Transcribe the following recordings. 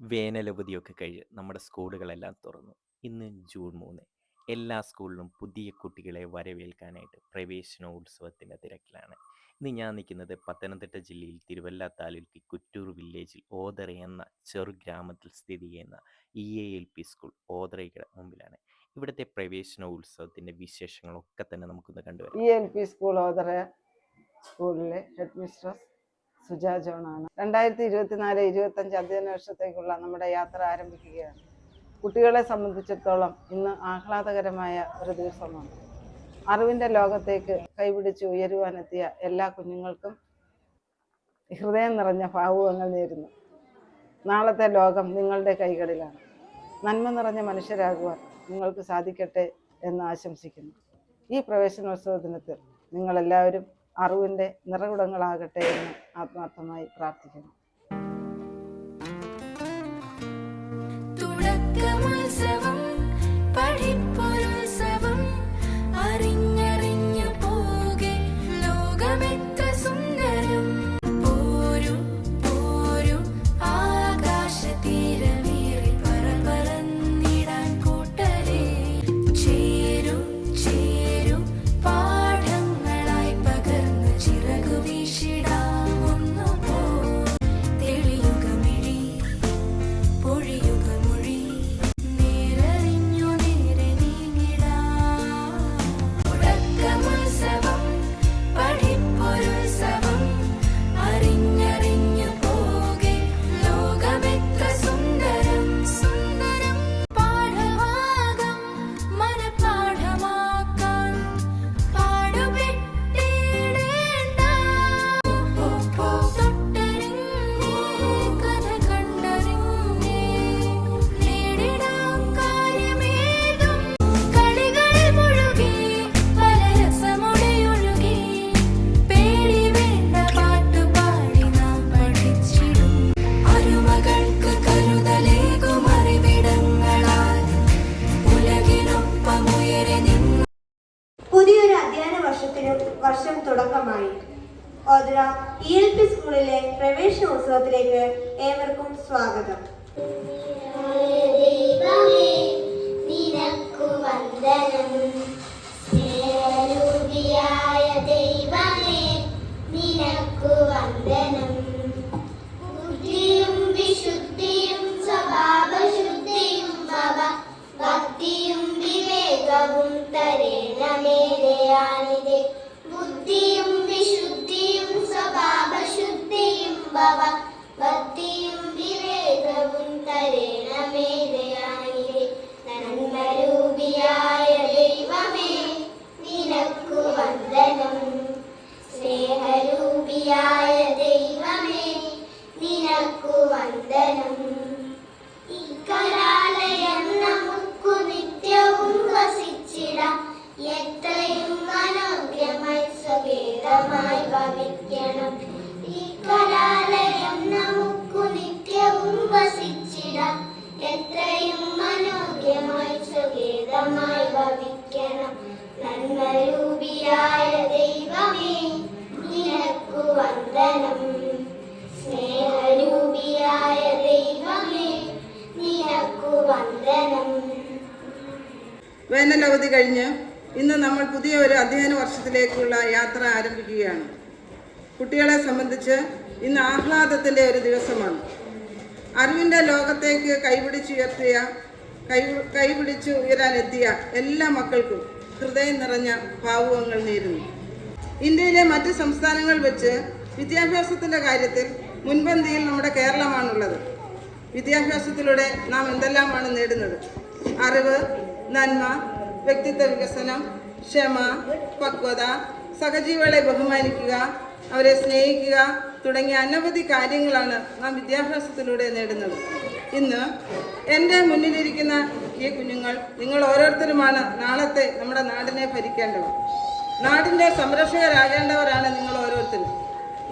വേനലവധിയൊക്കെ കഴിഞ്ഞ് നമ്മുടെ സ്കൂളുകളെല്ലാം തുറന്നു. ഇന്ന് ജൂൺ മൂന്ന് എല്ലാ സ്കൂളിലും പുതിയ കുട്ടികളെ വരവേൽക്കാനായിട്ട് പ്രവേശനോത്സവത്തിന്റെ തിരക്കിലാണ്. ഇന്ന് ഞാൻ നിൽക്കുന്നത് പത്തനംതിട്ട ജില്ലയിൽ തിരുവല്ല താലൂക്കിൽ കുറ്റൂർ വില്ലേജിൽ ഓതറ എന്ന ചെറു ഗ്രാമത്തിൽ സ്ഥിതി ചെയ്യുന്ന E A L P school ഓതറയുടെ മുമ്പിലാണ്. ഇവിടുത്തെ പ്രവേശനോത്സവത്തിന്റെ വിശേഷങ്ങളൊക്കെ തന്നെ നമുക്കൊന്ന് കണ്ടുവരാം. E L P school Othara സ്കൂളിലെ ഹെഡ് മിസ്ട്രസ് സുജ ജോണാണ്. രണ്ടായിരത്തി ഇരുപത്തിനാല് ഇരുപത്തഞ്ച് അധ്യയന വർഷത്തേക്കുള്ള നമ്മുടെ യാത്ര ആരംഭിക്കുകയാണ്. കുട്ടികളെ സംബന്ധിച്ചിടത്തോളം ഇന്ന് ആഹ്ലാദകരമായ ഒരു ദിവസമാണ്. അറിവിന്റെ ലോകത്തേക്ക് കൈപിടിച്ച് ഉയരുവാനെത്തിയ എല്ലാ കുഞ്ഞുങ്ങൾക്കും ഹൃദയം നിറഞ്ഞ ഭാവുകങ്ങൾ നേരുന്നു. നാളത്തെ ലോകം നിങ്ങളുടെ കൈകളിലാണ്. നന്മ നിറഞ്ഞ മനുഷ്യരാകുവാൻ നിങ്ങൾക്ക് സാധിക്കട്ടെ എന്ന് ആശംസിക്കുന്നു. ഈ പ്രവേശനോത്സവ ദിനത്തിൽ നിങ്ങളെല്ലാവരും അറിവിന്റെ നിറകുടങ്ങളാകട്ടെ എന്ന് ആത്മാർത്ഥമായി പ്രാർത്ഥിക്കുന്നു. ഇ എൽ പി സ്കൂളിലെ പ്രവേശനോത്സവത്തിലേക്ക് ഏവർക്കും സ്വാഗതം. ദൈവമേ നിനക്കു വന്ദനം. സ്നേഹരൂപിയായ ഭക്തിയും വിവേകവും ദൈവമേ വന്ദനം. ദൈവമേ വന്ദനം. എത്രയും മനോജ്ഞമായി സ്വഭേദമായി ഭവിക്കണം. ഈ എത്രയും ഭവിക്കണം ദൈവമേ വന്ദനം. ദൈവമേ വന്ദനം. വേനലവധി കഴിഞ്ഞ് ഇന്ന് നമ്മൾ പുതിയ ഒരു അധ്യയന വർഷത്തിലേക്കുള്ള യാത്ര ആരംഭിക്കുകയാണ്. കുട്ടികളെ സംബന്ധിച്ച് ഇന്ന് ആഹ്ലാദത്തിന്റെ ഒരു ദിവസമാണ്. അറിവിന്റെ ലോകത്തേക്ക് കൈപിടിച്ചുയർത്തിയ കൈ കൈപിടിച്ച് ഉയരാനെത്തിയ എല്ലാ മക്കൾക്കും ഹൃദയം നിറഞ്ഞ ഭാവുകങ്ങൾ നേരുന്നു. ഇന്ത്യയിലെ മറ്റ് സംസ്ഥാനങ്ങൾ വെച്ച് വിദ്യാഭ്യാസത്തിന്റെ കാര്യത്തിൽ മുൻപന്തിയിൽ നമ്മുടെ കേരളമാണുള്ളത്. വിദ്യാഭ്യാസത്തിലൂടെ നാം എന്തെല്ലാമാണ് നേടുന്നത്? അറിവ് നന്മ വ്യക്തിത്വ വികസനം ക്ഷമ പക്വത സഹജീവികളെ ബഹുമാനിക്കുക അവരെ സ്നേഹിക്കുക തുടങ്ങിയ അനവധി കാര്യങ്ങളാണ് നാം വിദ്യാഭ്യാസത്തിലൂടെ നേടുന്നത്. ഇന്ന് എന്റെ മുന്നിലിരിക്കുന്ന ഈ കുഞ്ഞുങ്ങൾ നിങ്ങൾ ഓരോരുത്തരുമാണ് നാളത്തെ നമ്മുടെ നാടിനെ ഭരിക്കേണ്ടവർ നാടിന്റെ സംരക്ഷകരാകേണ്ടവരാണ് നിങ്ങൾ ഓരോരുത്തരും.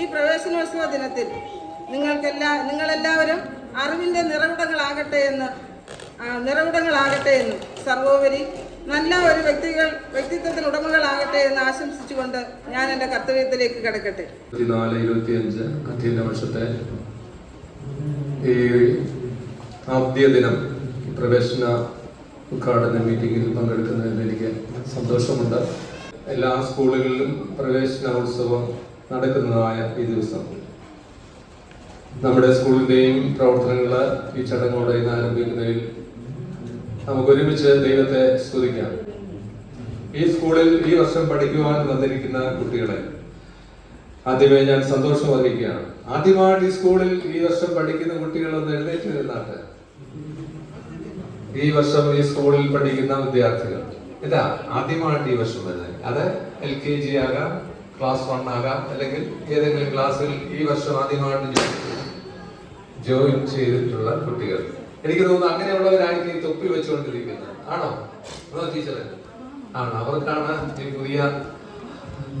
ഈ പ്രവേശനോത്സവ ദിനത്തിൽ നിങ്ങൾക്കെല്ലാ നിങ്ങളെല്ലാവരും അറിവിന്റെ നിറവിടങ്ങളാകട്ടെ എന്ന് നിറവിടങ്ങളാകട്ടെ എന്ന് സർവോപരി നല്ല ഒരു വ്യക്തികൾ വ്യക്തിത്വത്തിന് ഉടമകളാകട്ടെ എന്ന് ആശംസിച്ചുകൊണ്ട് ഞാൻ എന്റെ കർത്തവ്യത്തിലേക്ക് കിടക്കട്ടെ. ഇരുപത്തിനാല് ഇരുപത്തിയഞ്ച് അധ്യയന വർഷത്തെ ആദ്യ ദിനം പ്രവേശന ഉദ്ഘാടന മീറ്റിംഗിൽ പങ്കെടുക്കുന്നതിൽ എനിക്ക് സന്തോഷമുണ്ട്. എല്ലാ സ്കൂളുകളിലും പ്രവേശനോത്സവം നടക്കുന്നതായ ഈ ദിവസം. നമ്മുടെ സ്കൂളിന്റെയും പ്രവർത്തനങ്ങൾ ഈ ചടങ്ങോടെ ഇന്ന് ആരംഭിക്കുന്നതിൽ നമുക്ക് ഒരുമിച്ച് ദൈവത്തെ സ്തുതിക്കാം. ഈ സ്കൂളിൽ ഈ വർഷം പഠിക്കുവാൻ വന്നിരിക്കുന്ന കുട്ടികളെ ആദ്യമേ ഞാൻ സന്തോഷം അറിയിക്കുകയാണ് ആദ്യമായിട്ട് ഈ സ്കൂളിൽ ഈ വർഷം പഠിക്കുന്ന കുട്ടികളൊന്ന് എഴുന്നേറ്റ് നിന്നാട്ട്. ഈ വർഷം ഈ സ്കൂളിൽ പഠിക്കുന്ന വിദ്യാർത്ഥികൾ. ഇതാ ആദ്യമായിട്ട് ഈ വർഷം വരുന്നത്. അത് എൽ കെ ജി ആകാം ക്ലാസ് വൺ ആകാം അല്ലെങ്കിൽ ഏതെങ്കിലും ക്ലാസ്സിൽ ഈ വർഷം ആദ്യമായിട്ട് ജോയിൻ ചെയ്തിട്ടുള്ള കുട്ടികൾ. എനിക്ക് തോന്നുന്നു അങ്ങനെയുള്ളവരായിരിക്കും ഈ തൊപ്പി വെച്ചുകൊണ്ടിരിക്കുന്നത്. ആണോ? അതോ ടീച്ചറെ? ആണ്? അവർക്കാണ് ഈ പുതിയ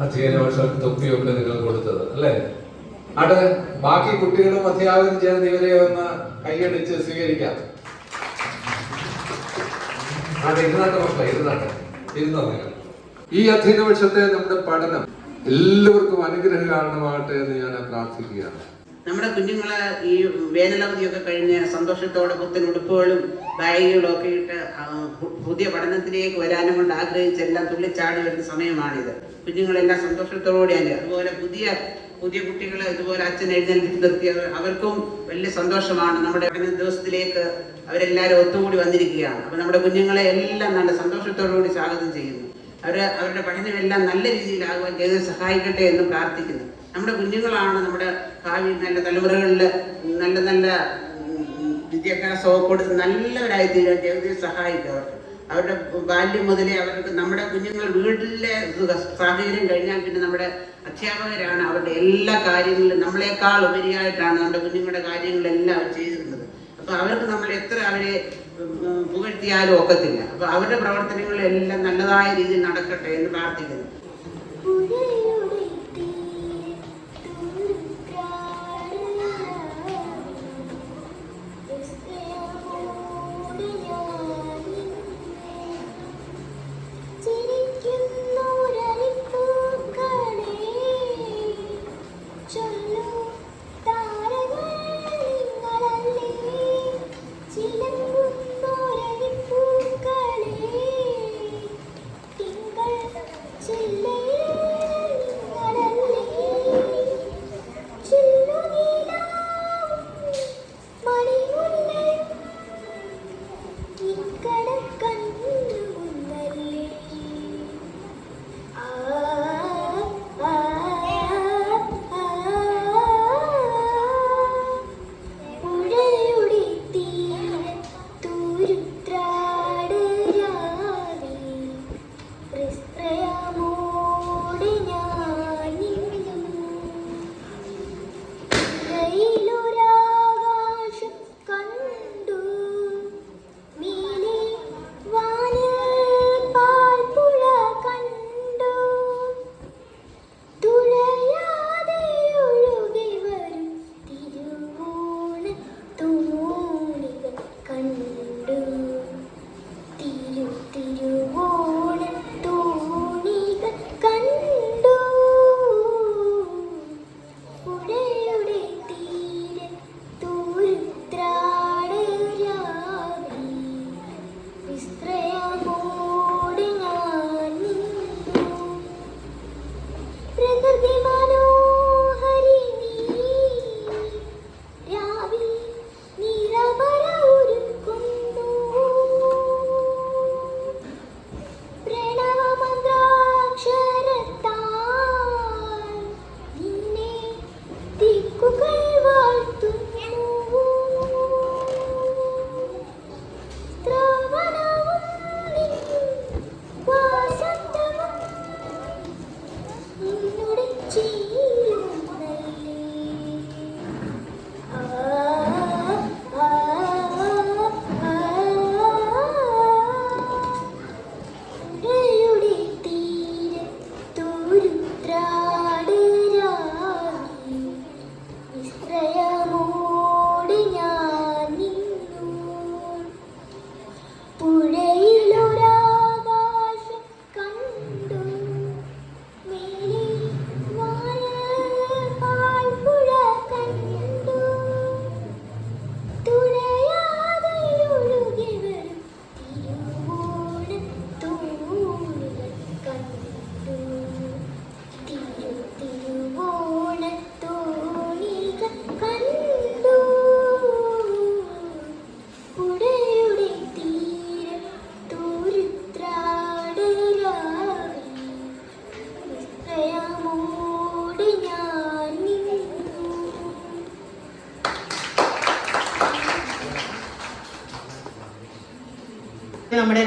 അധ്യയന വർഷം തൊപ്പിയൊക്കെ നിങ്ങൾ കൊടുത്തത് അല്ലേ? അവിടെ ബാക്കി കുട്ടികളും അധ്യാപകരും ചേർന്ന് ഇവരെ ഒന്ന് കൈയടിച്ച് സ്വീകരിക്കാം. അവിടെ ഇരുന്നാട്ടെ മക്കളെ ഇരുന്നാട്ടെ. ഇരുന്നോ നിങ്ങൾ? ഈ അധ്യയന വർഷത്തെ നമ്മുടെ പഠനം എല്ലാവർക്കും അനുഗ്രഹ കാരണമാകട്ടെ എന്ന് ഞാൻ പ്രാർത്ഥിക്കുകയാണ് നമ്മുടെ കുഞ്ഞുങ്ങളെ ഈ വേനലവധിയൊക്കെ കഴിഞ്ഞ് സന്തോഷത്തോടെ പുത്തൻ ഉടുപ്പുകളും ബാഗുകളും ഒക്കെ ഇട്ട് പുതിയ പഠനത്തിലേക്ക് വരാനും കൊണ്ട് ആഗ്രഹിച്ചെല്ലാം തുള്ളിച്ചാടി വരുന്ന സമയമാണിത്. കുഞ്ഞുങ്ങളെല്ലാം സന്തോഷത്തോടെയാണ് അതുപോലെ പുതിയ പുതിയ കുട്ടികളെ ഇതുപോലെ അച്ഛൻ എഴുന്നേൽപ്പിച്ച് നിർത്തി അവർക്കും വലിയ സന്തോഷമാണ്. നമ്മുടെ പഠന ദിവസത്തിലേക്ക് അവരെല്ലാവരും ഒത്തുകൂടി വന്നിരിക്കുകയാണ്. അപ്പോൾ നമ്മുടെ കുഞ്ഞുങ്ങളെ എല്ലാം നല്ല സന്തോഷത്തോടുകൂടി സ്വാഗതം ചെയ്യുന്നു. അവർ അവരുടെ പഠനമെല്ലാം നല്ല രീതിയിലാകുവാൻ ദൈവം സഹായിക്കട്ടെ എന്ന് പ്രാർത്ഥിക്കുന്നു. നമ്മുടെ കുഞ്ഞുങ്ങളാണ് നമ്മുടെ ഭാവി നല്ല തലമുറകളിൽ നല്ല നല്ല വിദ്യാഭ്യാസമൊക്കെ കൊടുത്ത് നല്ലവരായി തീരാൻ ദൈവത്തെ സഹായിക്കും അവർക്ക്. അവരുടെ ബാല്യം മുതലേ അവർക്ക് നമ്മുടെ കുഞ്ഞുങ്ങൾ വീട്ടിലെ സാഹചര്യം കഴിഞ്ഞാൽ പിന്നെ നമ്മുടെ അധ്യാപകരാണ് അവരുടെ എല്ലാ കാര്യങ്ങളിലും നമ്മളെക്കാൾ ഉപരിയായിട്ടാണ് നമ്മുടെ കുഞ്ഞുങ്ങളുടെ കാര്യങ്ങളെല്ലാം അവർ ചെയ്തിരുന്നത്. അപ്പോൾ അവർക്ക് നമ്മൾ എത്ര അവരെ പുകഴ്ത്തിയാലും ഒക്കത്തില്ല. അപ്പോൾ അവരുടെ പ്രവർത്തനങ്ങളെല്ലാം നല്ലതായ രീതിയിൽ നടക്കട്ടെ എന്ന് പ്രാർത്ഥിക്കുന്നു.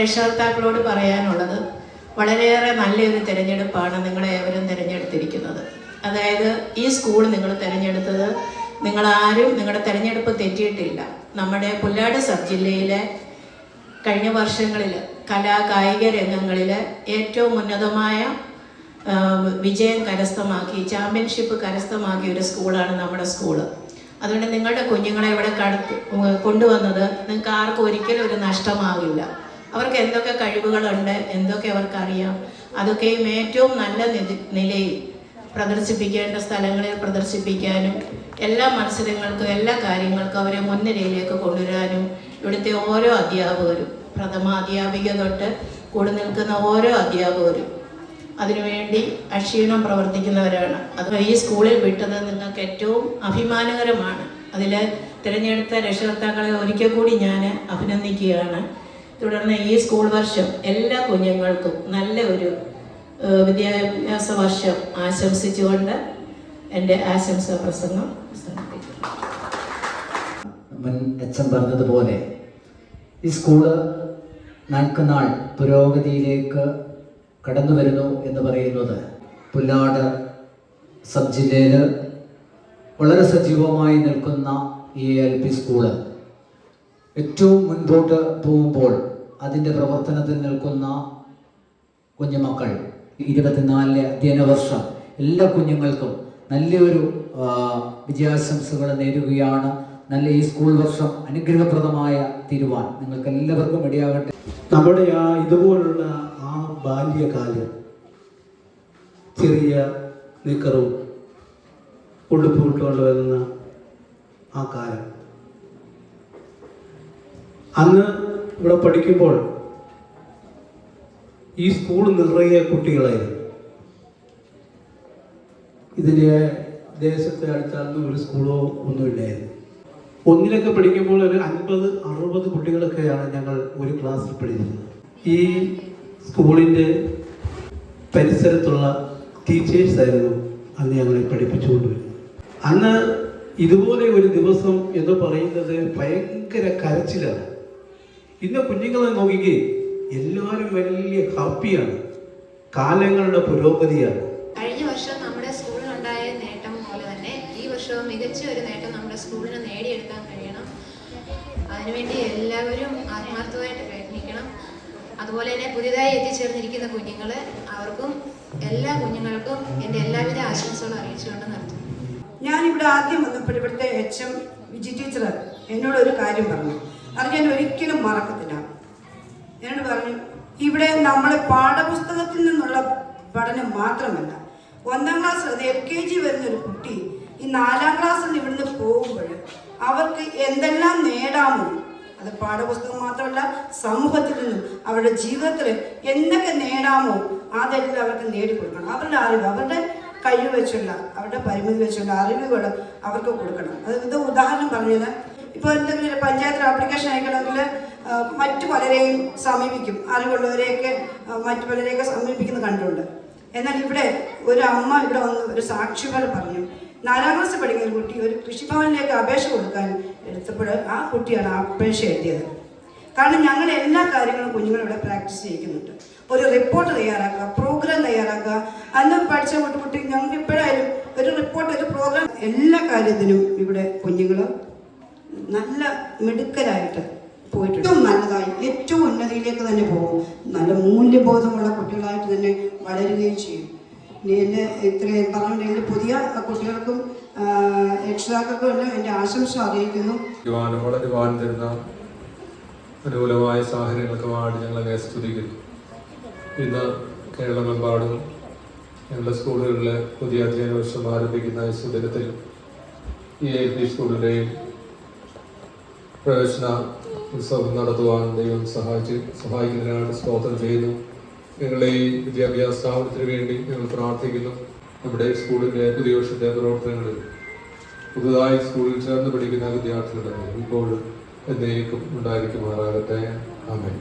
രക്ഷകർത്താക്കളോട് പറയാനുള്ളത് വളരെയേറെ നല്ലൊരു തിരഞ്ഞെടുപ്പാണ് നിങ്ങളെ ഏവരും തിരഞ്ഞെടുത്തിരിക്കുന്നത്. അതായത് ഈ സ്കൂൾ നിങ്ങൾ തിരഞ്ഞെടുത്തത് നിങ്ങളാരും നിങ്ങളുടെ തിരഞ്ഞെടുപ്പ് തെറ്റിയിട്ടില്ല. നമ്മുടെ പുല്ലാട് സബ് ജില്ലയിലെ കഴിഞ്ഞ വർഷങ്ങളിൽ കലാ കായിക രംഗങ്ങളിൽ ഏറ്റവും ഉന്നതമായ വിജയം കരസ്ഥമാക്കി ചാമ്പ്യൻഷിപ്പ് കരസ്ഥമാക്കിയ ഒരു സ്കൂളാണ് നമ്മുടെ സ്കൂൾ. അതുകൊണ്ട് നിങ്ങളുടെ കുഞ്ഞുങ്ങളെ ഇവിടെ കടത്ത് കൊണ്ടുവന്നത് നിങ്ങൾക്ക് ആർക്കും ഒരിക്കലും ഒരു നഷ്ടമാകില്ല അവർക്ക് എന്തൊക്കെ കഴിവുകളുണ്ട് എന്തൊക്കെ അവർക്കറിയാം. അതൊക്കെയും ഏറ്റവും നല്ല നിലയിൽ പ്രദർശിപ്പിക്കേണ്ട സ്ഥലങ്ങളിൽ പ്രദർശിപ്പിക്കാനും എല്ലാ മത്സരങ്ങൾക്കും എല്ലാ കാര്യങ്ങൾക്കും അവരെ മുൻനിരയിലേക്ക് കൊണ്ടുവരാനും ഇവിടുത്തെ ഓരോ അധ്യാപകരും പ്രഥമ അധ്യാപിക തൊട്ട് കൂടെ നിൽക്കുന്ന ഓരോ അധ്യാപകരും അതിനുവേണ്ടി അക്ഷീണം പ്രവർത്തിക്കുന്നവരാണ്. അത് ഈ സ്കൂളിൽ വിട്ടത് നിങ്ങൾക്ക് ഏറ്റവും അഭിമാനകരമാണ്. അതിൽ തിരഞ്ഞെടുത്ത രക്ഷകർത്താക്കളെ ഒരിക്കൽ കൂടി ഞാൻ അഭിനന്ദിക്കുകയാണ്. തുടർന്ന് ഈ സ്കൂൾ വർഷം എല്ലാ കുഞ്ഞുങ്ങൾക്കും നല്ല ഒരു വിദ്യാഭ്യാസ വർഷം ആശംസിച്ചുകൊണ്ട് എന്റെ ആശംസ പ്രസംഗം മുൻ അച്ഛൻ പറഞ്ഞതുപോലെ ഈ സ്കൂൾ നാൾക്ക് നാൾ പുരോഗതിയിലേക്ക് കടന്നു വരുന്നു എന്ന് പറയുന്നത് പുല്ലാട് സബ് ജില്ലയിൽ വളരെ സജീവമായി നിൽക്കുന്ന ഈ എൽ പി സ്കൂൾ ഏറ്റവും മുൻപോട്ട് പോകുമ്പോൾ അതിന്റെ പ്രവർത്തനത്തിൽ നിൽക്കുന്ന കുഞ്ഞുമക്കൾ. ഇരുപത്തിനാലിലെ അധ്യയന വർഷം എല്ലാ കുഞ്ഞുങ്ങൾക്കും നല്ലൊരു വിജയാശംസകൾ നേരുകയാണ്. നല്ല ഈ സ്കൂൾ വർഷം അനുഗ്രഹപ്രദമായ തീരുവാൻ നിങ്ങൾക്ക് എല്ലാവർക്കും ഇടയാകട്ടെ നമ്മുടെ ആ ഇതുപോലുള്ള ആ ബാല്യകാലം ചെറിയ നിക്കറും ഉടുപ്പും ഇട്ടുകൊണ്ട് വരുന്ന ആ കാലം. അന്ന് ഇവിടെ പഠിക്കുമ്പോൾ ഈ സ്കൂൾ നിറയെ കുട്ടികളായിരുന്നു. ഇതിന്റെ ദേശത്തെ അടുത്താണ് ഒരു സ്കൂളോ ഒന്നുമില്ലായിരുന്നു ഒന്നിലൊക്കെ പഠിക്കുമ്പോൾ ഒരു അൻപത് അറുപത് കുട്ടികളൊക്കെയാണ് ഞങ്ങൾ ഒരു ക്ലാസ്സിൽ പഠിക്കുന്നത് ഈ സ്കൂളിന്റെ പരിസരത്തുള്ള ടീച്ചേഴ്സ് ആയിരുന്നു അന്ന് ഞങ്ങളെ പഠിപ്പിച്ചുകൊണ്ടിരുന്നത്. അന്ന് ഇതുപോലെ ഒരു ദിവസം എന്ന് പറയുന്നത് ഭയങ്കര കരച്ചിലാണ്. ഇന്ന് കുഞ്ഞുങ്ങളെ നോക്കിക്കേ എല്ലാവരും വലിയ ഹാപ്പിയാണ് കാലങ്ങളുടെ പുരോഗതിയാണ്. കഴിഞ്ഞ വർഷം നമ്മുടെ സ്കൂളിനുണ്ടായ നേട്ടം പോലെ തന്നെ ഈ വർഷവും മികച്ച ഒരു നേട്ടം നമ്മുടെ സ്കൂളിന് നേടിയെടുക്കാൻ കഴിയണം. അതിനുവേണ്ടി എല്ലാവരും ആത്മാർത്ഥമായിട്ട് പ്രയത്നിക്കണം. അതുപോലെ തന്നെ പുതിയതായി എത്തിച്ചേർന്നിരിക്കുന്ന കുഞ്ഞുങ്ങൾ അവർക്കും എല്ലാ കുഞ്ഞുങ്ങൾക്കും എന്റെ എല്ലാവിധ ആശംസകളും അറിയിച്ചുകൊണ്ട് നടത്തും ഞാനിവിടെ ആദ്യം വന്നപ്പോൾ ഇവിടുത്തെ എച്ച് എം വിജി ടീച്ചർ എന്നോട് ഒരു കാര്യം പറഞ്ഞു. അത് ഞാൻ ഒരിക്കലും മറക്കത്തില്ല. എന്നോട് പറഞ്ഞു ഇവിടെ നമ്മളെ പാഠപുസ്തകത്തിൽ നിന്നുള്ള പഠനം മാത്രമല്ല ഒന്നാം ക്ലാസ് എൽ കെ ജി വരുന്ന ഒരു കുട്ടി ഈ നാലാം ക്ലാസ്സിൽ ഇവിടുന്ന് പോകുമ്പോൾ അവർക്ക് എന്തെല്ലാം നേടാമോ അത് പാഠപുസ്തകം മാത്രമല്ല സമൂഹത്തിൽ നിന്നും അവരുടെ ജീവിതത്തിൽ എന്തൊക്കെ നേടാമോ അതെല്ലാം അവർക്ക് നേടിക്കൊടുക്കണം. അവരുടെ അറിവ് അവരുടെ കഴിവ് വെച്ചുള്ള അവരുടെ പരിമിതി വെച്ചുള്ള അറിവുകൾ അവർക്ക് കൊടുക്കണം. അത് ഇത് ഉദാഹരണം പറഞ്ഞത് ഇപ്പോൾ എന്തെങ്കിലും ഒരു പഞ്ചായത്തിൽ ആപ്ലിക്കേഷൻ അയക്കണമെങ്കിൽ മറ്റു പലരെയും സമീപിക്കും. അറിവുള്ളവരെയൊക്കെ മറ്റു പലരെയൊക്കെ സമീപിക്കുന്നത് കണ്ടുണ്ട് എന്നാൽ ഇവിടെ ഒരു അമ്മ ഇവിടെ വന്ന് ഒരു സാക്ഷികൾ പറഞ്ഞു നാലാം ക്ലാസ് പഠിക്കുന്ന ഒരു കുട്ടി ഒരു കൃഷിഭവനിലേക്ക് അപേക്ഷ കൊടുക്കാൻ എടുത്തപ്പോൾ ആ കുട്ടിയാണ് അപേക്ഷ എഴുതിയത്. കാരണം ഞങ്ങൾ എല്ലാ കാര്യങ്ങളും കുഞ്ഞുങ്ങളിവിടെ പ്രാക്ടീസ് ചെയ്യിക്കുന്നുണ്ട്. ഒരു റിപ്പോർട്ട് തയ്യാറാക്കുക പ്രോഗ്രാം തയ്യാറാക്കുക. അന്ന് പഠിച്ച കുട്ടി ഞങ്ങൾക്ക് ഇപ്പോഴായാലും ഒരു റിപ്പോർട്ട് ഒരു പ്രോഗ്രാം എല്ലാ കാര്യത്തിനും ഇവിടെ കുഞ്ഞുങ്ങൾ നല്ല മിടുക്കരായിട്ട് ഏറ്റവും നല്ലതായി ഏറ്റവും ഉന്നതിയിലേക്ക് തന്നെ പോകും. നല്ല മൂല്യബോധമുള്ള കുട്ടികളായിട്ട് തന്നെ വളരുകയും ചെയ്യും. ഇനി എന്റെ ഇത്രയും പറഞ്ഞുകൊണ്ട് പുതിയ കുട്ടികൾക്കും രക്ഷിതാക്കൾക്കും എല്ലാം എന്റെ ആശംസ അറിയിക്കുന്നു. അനുകൂലമായ സാഹചര്യങ്ങൾക്ക് വേണ്ടി ഞങ്ങളെ സ്തുതിക്കുന്നു ഇന്ന് കേരളമെമ്പാടും ഞങ്ങളുടെ സ്കൂളുകളിലെ പുതിയ അധ്യയന വർഷം ആരംഭിക്കുന്ന സുദിനത്തിൽ ഈ എൽ പി സ്കൂളിന്റെയും പ്രവേശന ഉത്സവം നടത്തുവാൻ ദൈവം സഹായിച്ച് സഹായിക്കുന്നതിനായിട്ട് സ്തോത്രം ചെയ്യുന്നു. ഞങ്ങളുടെ ഈ വിദ്യാഭ്യാസ സ്ഥാപനത്തിന് വേണ്ടി ഞങ്ങൾ പ്രാർത്ഥിക്കുന്നു. നമ്മുടെ സ്കൂളിന്റെ പുതിയ വർഷത്തെ പ്രവർത്തനങ്ങളിൽ പുതുതായി സ്കൂളിൽ ചേർന്ന് പഠിക്കുന്ന വിദ്യാർത്ഥികളുടെ ഇപ്പോൾ എന്നേക്കും ഉണ്ടായിരിക്കുമാറാകട്ടെ. ആമേൻ.